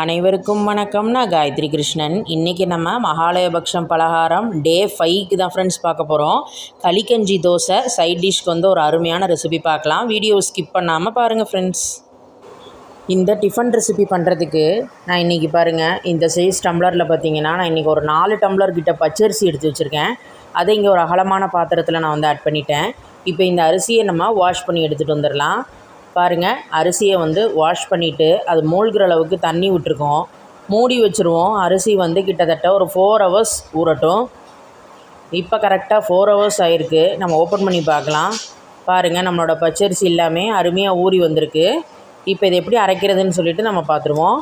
அனைவருக்கும் வணக்கம். நான் காயத்ரி கிருஷ்ணன். இன்றைக்கி நம்ம மகாலயபக்ஷம் பலகாரம் டே ஃபைவ்க்கு தான் ஃப்ரெண்ட்ஸ் பார்க்க போகிறோம் களிக்கஞ்சி தோசை சைட் டிஷ்க்கு வந்து ஒரு அருமையான ரெசிபி பார்க்கலாம். வீடியோ ஸ்கிப் பண்ணாமல் பாருங்கள் ஃப்ரெண்ட்ஸ் இந்த டிஃபன் ரெசிபி பண்ணுறதுக்கு நான் இன்றைக்கி பாருங்கள் இந்த சைஸ் டம்ளரில் பார்த்தீங்கன்னா நான் இன்றைக்கி ஒரு நாலு டம்ளர் கிட்ட பச்சரிசி எடுத்து வச்சுருக்கேன். அதை இங்கே ஒரு அகலமான பாத்திரத்தில் நான் வந்து ஆட் பண்ணிட்டேன். இப்போ இந்த அரிசியை நம்ம வாஷ் பண்ணி எடுத்துகிட்டு வந்துடலாம். பாருங்கள் அரிசியை வந்து வாஷ் பண்ணிவிட்டு அது மூழ்கிற அளவுக்கு தண்ணி விட்டுருக்கோம். மூடி வச்சுருவோம். அரிசி வந்து கிட்டத்தட்ட ஒரு ஃபோர் ஹவர்ஸ் ஊறட்டும். இப்போ கரெக்டாக ஃபோர் ஹவர்ஸ் ஆகிருக்கு நம்ம ஓப்பன் பண்ணி பார்க்கலாம். பாருங்கள் நம்மளோட பச்சரிசி எல்லாமே அருமையாக ஊறி வந்திருக்கு. இப்போ இது எப்படி அரைக்கிறதுன்னு சொல்லிட்டு நம்ம பார்த்துருவோம்.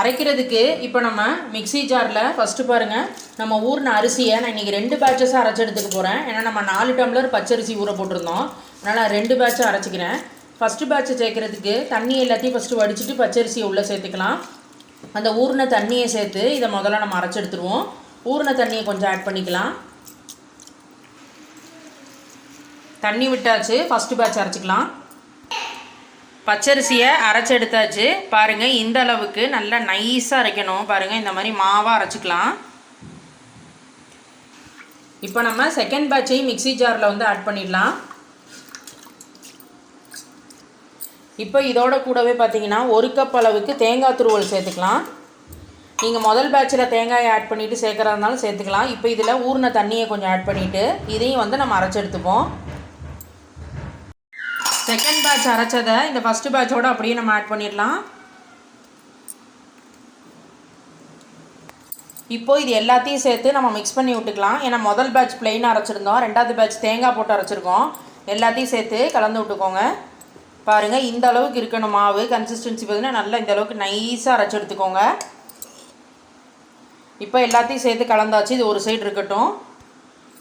அரைக்கிறதுக்கு இப்போ நம்ம மிக்ஸி ஜாரில் ஃபஸ்ட்டு பாருங்கள் நம்ம ஊர்ன அரிசியை நான் இன்றைக்கி ரெண்டு பேட்சஸாக அரைச்சி எடுத்துக்க போகிறேன் ஏன்னா நம்ம நாலு டம்ளர் பச்சரிசி ஊற போட்டிருந்தோம். அதனால் நான் ரெண்டு பேட்சாக அரைச்சிக்கிறேன். ஃபஸ்ட்டு பேட்சை சேர்க்குறதுக்கு தண்ணி எல்லாத்தையும் ஃபஸ்ட்டு வடிச்சிட்டு பச்சரிசியை உள்ளே சேர்த்துக்கலாம். அந்த ஊறின தண்ணியை சேர்த்து இதை முதல்ல நம்ம அரைச்சி எடுத்துருவோம். ஊறின தண்ணியை கொஞ்சம் ஆட் பண்ணிக்கலாம். தண்ணி விட்டாச்சு ஃபஸ்ட்டு பேட்ச் அரைச்சிக்கலாம். பச்சரிசியை அரைச்சி எடுத்தாச்சு. பாருங்கள் இந்த அளவுக்கு நல்லா நைஸாக அரைக்கணும். பாருங்கள் இந்த மாதிரி மாவாக அரைச்சிக்கலாம். இப்போ நம்ம செகண்ட் பேட்சை மிக்சி ஜாரில் வந்து ஆட் பண்ணிடலாம். இப்போ இதோட கூடவே பார்த்தீங்கன்னா ஒரு கப் அளவுக்கு தேங்காய் துருவல் சேர்த்துக்கலாம். நீங்கள் முதல் பேட்சில் தேங்காயை ஆட் பண்ணிவிட்டு சேர்க்குறதுனாலும் இருந்தாலும் சேர்த்துக்கலாம். இப்போ இதில் ஊறின தண்ணியை கொஞ்சம் ஆட் பண்ணிவிட்டு இதையும் வந்து நம்ம அரைச்சி எடுத்துப்போம். செகண்ட் பேட்ச் அரைச்சதை இந்த ஃபஸ்ட்டு பேட்சோடு அப்படியே நம்ம ஆட் பண்ணிடலாம். இப்போது இது எல்லாத்தையும் சேர்த்து நம்ம மிக்ஸ் பண்ணி விட்டுக்கலாம். ஏன்னா முதல் பேட்ச் பிளெயினாக அரைச்சிருந்தோம். ரெண்டாவது பேட்ச் தேங்காய் போட்டு அரைச்சிருக்கோம். எல்லாத்தையும் சேர்த்து கலந்து விட்டுக்கோங்க. பாருங்கள் இந்த அளவுக்கு இருக்கணும் மாவு. கன்சிஸ்டன்சி பார்த்தீங்கன்னா நல்லா இந்த அளவுக்கு நைஸாக அரைச்சி எடுத்துக்கோங்க. இப்போ எல்லாத்தையும் சேர்த்து கலந்தாச்சு. இது ஒரு சைடு இருக்கட்டும்.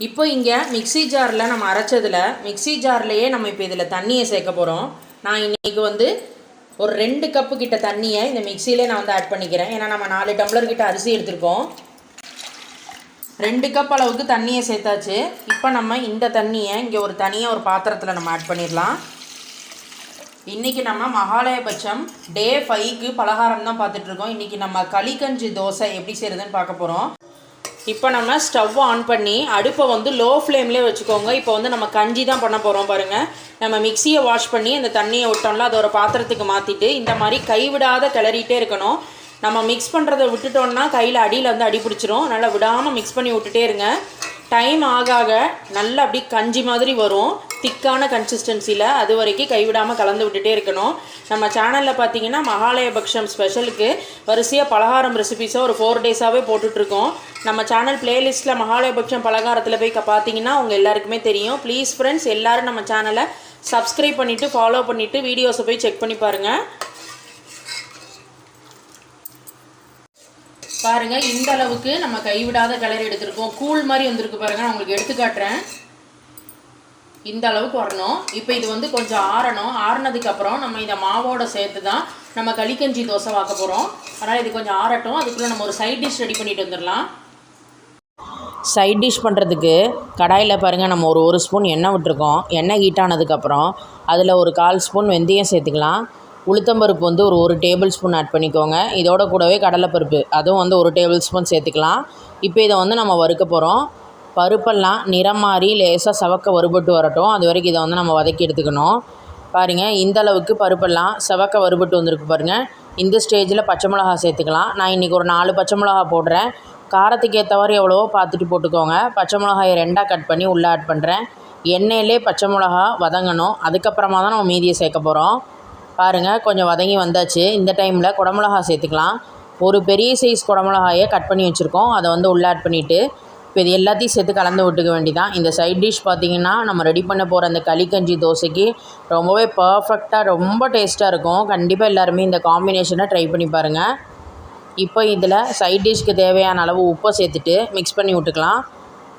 இப்போ இங்கே மிக்ஸி ஜாரில் நம்ம அரைச்சதில் மிக்ஸி ஜார்லேயே நம்ம இப்போ இதில் தண்ணியை சேர்க்க போகிறோம் நான் இன்றைக்கி வந்து ஒரு ரெண்டு கப்பு கிட்ட தண்ணியை இந்த மிக்சியிலே நான் வந்து ஆட் பண்ணிக்கிறேன். ஏன்னா நம்ம நாலு டம்ளர் கிட்ட அரிசி எடுத்திருக்கோம். ரெண்டு கப் அளவுக்கு தண்ணியை சேர்த்தாச்சு. இப்போ நம்ம இந்த தண்ணியை இங்கே ஒரு தனியாக ஒரு பாத்திரத்தில் நம்ம ஆட் பண்ணிடலாம். இன்றைக்கி நம்ம மகாலயபட்சம் டே ஃபைவ்க்கு பலகாரம் தான் பார்த்துட்ருக்கோம் இன்றைக்கி நம்ம களிக்கஞ்சி தோசை எப்படி செய்கிறதுன்னு பார்க்க போகிறோம் இப்போ நம்ம ஸ்டவ் ஆன் பண்ணி அடுப்பை வந்து லோ ஃப்ளேம்லேயே வச்சுக்கோங்க. இப்போ வந்து நம்ம கஞ்சி தான் பண்ண போகிறோம் பாருங்கள் நம்ம மிக்சியை வாஷ் பண்ணி அந்த தண்ணியை விட்டோம்ல அதை ஒரு பாத்திரத்துக்கு மாற்றிட்டு இந்த மாதிரி கைவிடாத கிளறிட்டே இருக்கணும். நம்ம மிக்ஸ் பண்ணுறதை விட்டுட்டோம்னா கையில் அடியில் வந்து அடி பிடிச்சிரும். நல்லா விடாமல் மிக்ஸ் பண்ணி விட்டுட்டே இருங்க. டைம் ஆக ஆக நல்லா அப்படி கஞ்சி மாதிரி வரும். திக்கான கன்சிஸ்டன்சியில் அது வரைக்கும் கைவிடாமல் கலந்து விட்டுட்டே இருக்கணும். நம்ம சேனலில் பார்த்தீங்கன்னா மகாலயபக்ஷம் ஸ்பெஷலுக்கு வரிசையாக பலகாரம் ரெசிபிஸை ஒரு ஃபோர் டேஸாகவே போட்டுட்ருக்கோம். நம்ம சேனல் பிளேலிஸ்ட்டில் மகாலயபக்ஷம் பலகாரத்தில் போய் பார்த்தீங்கன்னா உங்கள் எல்லாருக்குமே தெரியும். ப்ளீஸ் ஃப்ரெண்ட்ஸ் எல்லோரும் நம்ம சேனலை சப்ஸ்கிரைப் பண்ணிவிட்டு ஃபாலோ பண்ணிவிட்டு வீடியோஸை போய் செக் பண்ணி பாருங்கள் பாருங்கள் இந்த அளவுக்கு நம்ம கைவிடாத கலர் எடுத்திருக்கோம். கூழ் மாதிரி வந்திருக்கு பாருங்கள் நான் உங்களுக்கு எடுத்து காட்டுறேன். இந்த அளவுக்கு வரணும். இப்போ இது வந்து கொஞ்சம் ஆறணும். ஆறுனதுக்கப்புறம் நம்ம இதை மாவோட சேர்த்து தான் நம்ம களிக்கஞ்சி தோசை வாக்க போகிறோம் அதனால் இது கொஞ்சம் ஆறட்டும். அதுக்குள்ளே நம்ம ஒரு சைட் டிஷ் ரெடி பண்ணிட்டு வந்துடலாம். சைட் டிஷ் பண்ணுறதுக்கு கடாயில் பாருங்கள் நம்ம ஒரு ஒரு ஸ்பூன் எண்ணெய் விட்டுருக்கோம். எண்ணெய் ஹீட் ஆனதுக்கப்புறம் அதில் ஒரு கால் ஸ்பூன் வெந்தயம் சேர்த்துக்கலாம். உளுத்தம்பருப்பு வந்து ஒரு ஒரு டேபிள் ஸ்பூன் ஆட் பண்ணிக்கோங்க. இதோட கூடவே கடலைப்பருப்பு அதுவும் வந்து ஒரு டேபிள் ஸ்பூன் சேர்த்துக்கலாம். இப்போ இதை வந்து நம்ம வறுக்க போகிறோம் பருப்பெல்லாம் நிறம் மாறி லேசாக செவக்க வறுபட்டு வரட்டும். அது வரைக்கும் இதை வந்து நம்ம வதக்கி எடுத்துக்கணும். பாருங்கள் இந்த அளவுக்கு பருப்பெல்லாம் செவக்க வறுபட்டு வந்திருக்கு பாருங்கள் இந்த ஸ்டேஜில் பச்சை மிளகா சேர்த்துக்கலாம். நான் இன்றைக்கி ஒரு நாலு பச்சை மிளகா போடுறேன். காரத்துக்கு ஏற்றவாறு எவ்வளவோ பார்த்துட்டு போட்டுக்கோங்க. பச்சை மிளகாயை ரெண்டாக கட் பண்ணி உள்ளே ஆட் பண்ணுறேன் எண்ணெயிலே பச்சை மிளகா வதங்கணும். அதுக்கப்புறமா தான் நம்ம மீதியை சேர்க்க போகிறோம் பாருங்கள் கொஞ்சம் வதங்கி வந்தாச்சு. இந்த டைமில் குடமிளகா சேர்த்துக்கலாம். ஒரு பெரிய சைஸ் குடமிளகாயை கட் பண்ணி வச்சுருக்கோம். அதை வந்து உள்ளே ஆட் பண்ணிவிட்டு இப்போ இது எல்லாத்தையும் சேர்த்து கலந்து விட்டுக்க வேண்டிதான். இந்த சைட் டிஷ் பார்த்திங்கன்னா நம்ம ரெடி பண்ண போகிற அந்த களிக்கஞ்சி தோசைக்கு ரொம்பவே பர்ஃபெக்டாக ரொம்ப டேஸ்ட்டாக இருக்கும். கண்டிப்பாக எல்லாருமே இந்த காம்பினேஷனை ட்ரை பண்ணி பாருங்கள் இப்போ இதில் சைட் டிஷ்க்கு தேவையான அளவு உப்பை சேர்த்துட்டு மிக்ஸ் பண்ணி விட்டுக்கலாம்.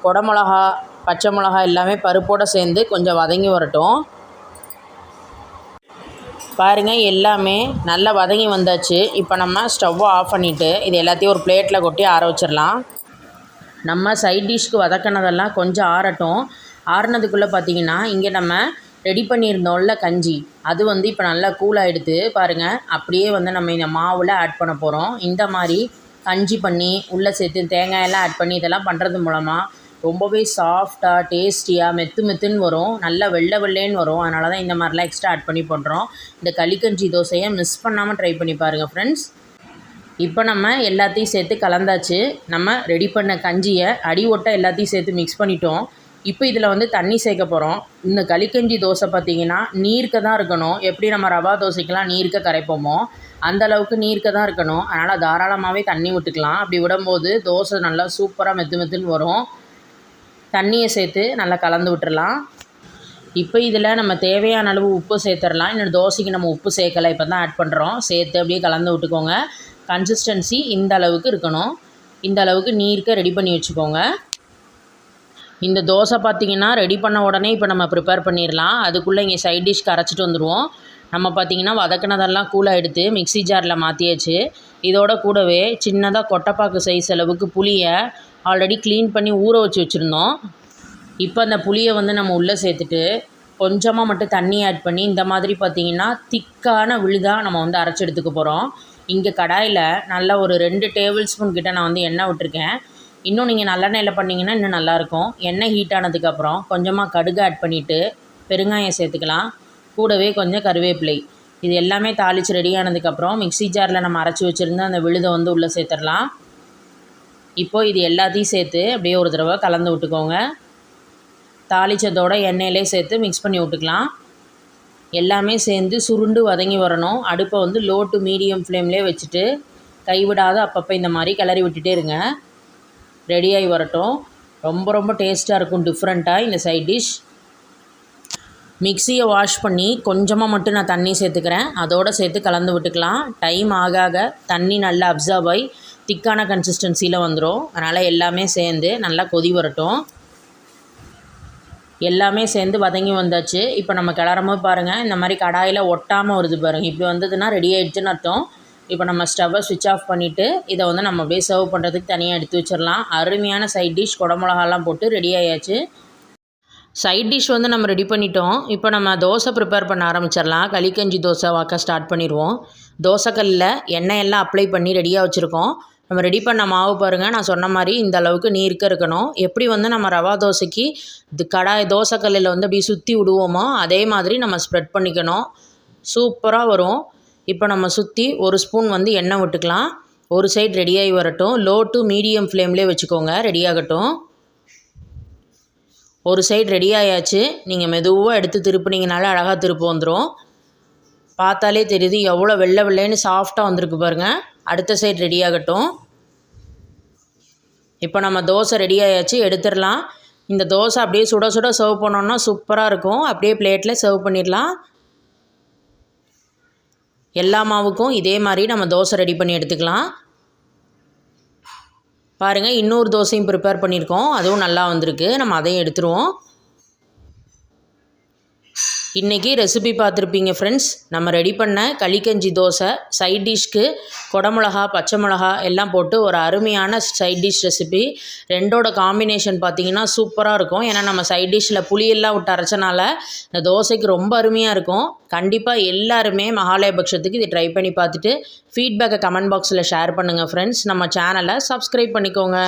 குடமிளகா பச்சை மிளகா எல்லாமே பருப்போடு சேர்ந்து கொஞ்சம் வதங்கி வரட்டும். பாருங்கள் எல்லாமே நல்லா வதங்கி வந்தாச்சு. இப்போ நம்ம ஸ்டவ்வை ஆஃப் பண்ணிவிட்டு இது எல்லாத்தையும் ஒரு பிளேட்டில் கொட்டி ஆற வச்சிடலாம். நம்ம சைட் டிஷ்க்கு வதக்கினதெல்லாம் கொஞ்சம் ஆறட்டும். ஆறுனதுக்குள்ளே பார்த்தீங்கன்னா இங்கே நம்ம ரெடி பண்ணியிருந்தோம்ல கஞ்சி. அது வந்து இப்போ நல்லா கூல் ஆகிடுது பாருங்கள் அப்படியே வந்து நம்ம இந்த மாவில் ஆட் பண்ண போகிறோம் இந்த மாதிரி கஞ்சி பண்ணி உள்ளே சேர்த்து தேங்காயெல்லாம் ஆட் பண்ணி இதெல்லாம் பண்ணுறது மூலமாக ரொம்பவே சாஃப்டாக டேஸ்டியாக மெத்து மெத்துன்னு வரும். நல்லா வெள்ளை வெள்ளேன்னு வரும். அதனால தான் இந்த மாதிரிலாம் எக்ஸ்ட்ரா ஆட் பண்ணி பண்ணுறோம் இந்த களிக்கஞ்சி தோசையை மிஸ் பண்ணாமல் ட்ரை பண்ணி பாருங்கள் ஃப்ரெண்ட்ஸ் இப்போ நம்ம எல்லாத்தையும் சேர்த்து கலந்தாச்சு. நம்ம ரெடி பண்ண கஞ்சியை அடி ஒட்ட எல்லாத்தையும் சேர்த்து மிக்ஸ் பண்ணிட்டோம். இப்போ இதில் வந்து தண்ணி சேர்க்க போகிறோம் இந்த களிக்கஞ்சி தோசை பார்த்திங்கன்னா நீர்க்க தான் இருக்கணும். எப்படி நம்ம ரவா தோசைக்கெலாம் நீர்க்க கரைப்போமோ அந்த அளவுக்கு நீர்க்க தான் இருக்கணும். அதனால் தாராளமாகவே தண்ணி விட்டுக்கலாம் அப்படி விடும்போது தோசை நல்லா சூப்பராக மெத்து மெத்துன்னு வரும். தண்ணியை சேர்த்து நல்லா கலந்து விட்டுறலாம். இப்போ இதில் நம்ம தேவையான அளவு உப்பு சேர்த்துடலாம். இன்னும் தோசைக்கு நம்ம உப்பு சேர்க்கலை. இப்போ தான் ஆட் பண்ணுறோம் சேர்த்து அப்படியே கலந்து விட்டுக்கோங்க. கன்சிஸ்டன்சி இந்த அளவுக்கு இருக்கணும். இந்த அளவுக்கு நீர்க்க ரெடி பண்ணி வச்சுக்கோங்க. இந்த தோசை பார்த்திங்கன்னா ரெடி பண்ண உடனே இப்போ நம்ம ப்ரிப்பேர் பண்ணிடலாம் அதுக்குள்ளே இங்கே சைட் டிஷ்க்கு அரைச்சிட்டு வந்துடுவோம் நம்ம பார்த்திங்கன்னா வதக்கினதெல்லாம் கூலாக எடுத்து மிக்ஸி ஜாரில் மாற்றியாச்சு இதோட கூடவே சின்னதாக கொட்டைப்பாக்கு சைஸ் அளவுக்கு புளியை ஆல்ரெடி க்ளீன் பண்ணி ஊற வச்சு வச்சுருந்தோம். இப்போ அந்த புளியை வந்து நம்ம உள்ளே சேர்த்துட்டு கொஞ்சமாக மட்டும் தண்ணி ஆட் பண்ணி இந்த மாதிரி பார்த்திங்கன்னா திக்கான விழுதாக நம்ம வந்து அரைச்சி எடுத்துக்க போகிறோம் இங்கே கடாயில் நல்லா ஒரு ரெண்டு டேபிள் ஸ்பூன் கிட்ட நான் வந்து எண்ணெய் விட்டுருக்கேன். இன்னும் நீங்கள் நல்லெண்ணெயில் பண்ணிங்கன்னா இன்னும் நல்லாயிருக்கும். எண்ணெய் ஹீட் ஆனதுக்கப்புறம் கொஞ்சமாக கடுகு ஆட் பண்ணிவிட்டு பெருங்காயம் சேர்த்துக்கலாம். கூடவே கொஞ்சம் கருவேப்பிலை. இது எல்லாமே தாளித்து ரெடி ஆனதுக்கப்புறம் மிக்ஸி ஜாரில் நம்ம அரைச்சி வச்சுருந்த அந்த விழுதை வந்து உள்ளே சேர்த்துடலாம். இப்போது இது எல்லாத்தையும் சேர்த்து அப்படியே ஒரு தடவை கலந்து விட்டுக்கோங்க. தாளித்ததோட எண்ணெயிலே சேர்த்து மிக்ஸ் பண்ணி விட்டுக்கலாம். எல்லாமே சேர்ந்து சுருண்டு வதங்கி வரணும். அடுப்பை வந்து லோ டு மீடியம் ஃப்ளேம்லேயே வச்சுட்டு கைவிடாத அப்பப்போ இந்த மாதிரி கிளறி விட்டுட்டே இருங்க. ரெடியாகி வரட்டும். ரொம்ப ரொம்ப டேஸ்ட்டாக இருக்கும் டிஃப்ரெண்ட்டாக இந்த சைட் டிஷ் மிக்சியை வாஷ் பண்ணி கொஞ்சமாக மட்டும் நான் தண்ணி சேர்த்துக்கிறேன். அதோடு சேர்த்து கலந்து விட்டுக்கலாம். டைம் ஆக ஆக தண்ணி நல்லா அப்சர்வ் ஆகி திக்கான கன்சிஸ்டன்சியில் வந்துடும் அதனால் எல்லாமே சேர்ந்து நல்லா கொதி வரட்டும். எல்லாமே சேர்ந்து வதங்கி வந்தாச்சு. இப்போ நம்ம கிளறும்போது பாருங்கள் இந்த மாதிரி கடாயில் ஒட்டாமல் வருது பாருங்கள் இப்படி வந்ததுன்னா ரெடி ஆகிடுச்சுன்னு அர்த்தம். இப்போ நம்ம ஸ்டவ்வை சுவிட்ச் ஆஃப் பண்ணிவிட்டு இதை வந்து நம்ம அப்படியே சர்வ் பண்ணுறதுக்கு தனியாக எடுத்து வச்சிடலாம். அருமையான சைட் டிஷ் குடமிளகாலாம் போட்டு ரெடி ஆயாச்சு. சைட் டிஷ் வந்து நம்ம ரெடி பண்ணிட்டோம். இப்போ நம்ம தோசை ப்ரிப்பேர் பண்ண ஆரம்பிச்சிடலாம். களிக்கஞ்சி தோசை வாக்க ஸ்டார்ட் பண்ணிடுவோம். தோசைக்கல்லில் எண்ணெய் எல்லாம் அப்ளை பண்ணி ரெடியாக வச்சுருக்கோம். நம்ம ரெடி பண்ண மாவு பாருங்கள் நான் சொன்ன மாதிரி இந்த அளவுக்கு நீர்க்க இருக்கணும். எப்படி வந்து நம்ம ரவா தோசைக்கு இது கடாய் தோசைக்கல்லில் வந்து அப்படியே சுற்றி விடுவோமோ அதே மாதிரி நம்ம ஸ்ப்ரெட் பண்ணிக்கணும். சூப்பராக வரும். இப்போ நம்ம சுற்றி ஒரு ஸ்பூன் வந்து எண்ணெய் விட்டுக்கலாம். ஒரு சைடு ரெடியாகி வரட்டும். லோ டு மீடியம் ஃப்ளேம்லேயே வச்சுக்கோங்க. ரெடியாகட்டும் ஒரு சைடு ரெடி ஆயாச்சு. நீங்கள் மெதுவாக எடுத்து திருப்பினீங்கனாலே அழகாக திருப்பு வந்துடும் பார்த்தாலே தெரியுது எவ்வளோ வெள்ளை வெள்ளைன்னு சாஃப்டாக வந்திருக்கு பாருங்கள் அடுத்த சைடு ரெடி ஆகட்டும். இப்போ நம்ம தோசை ரெடி ஆயாச்சு எடுத்துடலாம். இந்த தோசை அப்படியே சுட சுட சர்வ் பண்ணோன்னா சூப்பராக இருக்கும். அப்படியே பிளேட்டில் சர்வ் பண்ணிடலாம். எல்லா மாவுக்கும் இதே மாதிரி நம்ம தோசை ரெடி பண்ணி எடுத்துக்கலாம். பாருங்கள் இன்னொரு தோசையும் ப்ரிப்பேர் பண்ணியிருக்கோம். அதுவும் நல்லா வந்திருக்கு. நம்ம அதையும் எடுத்துருவோம். இன்றைக்கி ரெசிபி பார்த்துருப்பீங்க ஃப்ரெண்ட்ஸ் நம்ம ரெடி பண்ண களிக்கஞ்சி தோசை சைட் டிஷ்க்கு குடமிளகா பச்சை மிளகா எல்லாம் போட்டு ஒரு அருமையான சைட் டிஷ் ரெசிபி ரெண்டோட காம்பினேஷன் பார்த்திங்கன்னா சூப்பராக இருக்கும். ஏன்னா நம்ம சைட் டிஷ்ஷில் புளியெல்லாம் விட்டு அரைச்சனால இந்த தோசைக்கு ரொம்ப அருமையாக இருக்கும். கண்டிப்பாக எல்லாருமே மகாலயபக்ஷத்துக்கு இதை ட்ரை பண்ணி பார்த்துட்டு ஃபீட்பேக்கை கமெண்ட் பாக்ஸில் ஷேர் பண்ணுங்கள் ஃப்ரெண்ட்ஸ் நம்ம சேனலை சப்ஸ்கிரைப் பண்ணிக்கோங்க.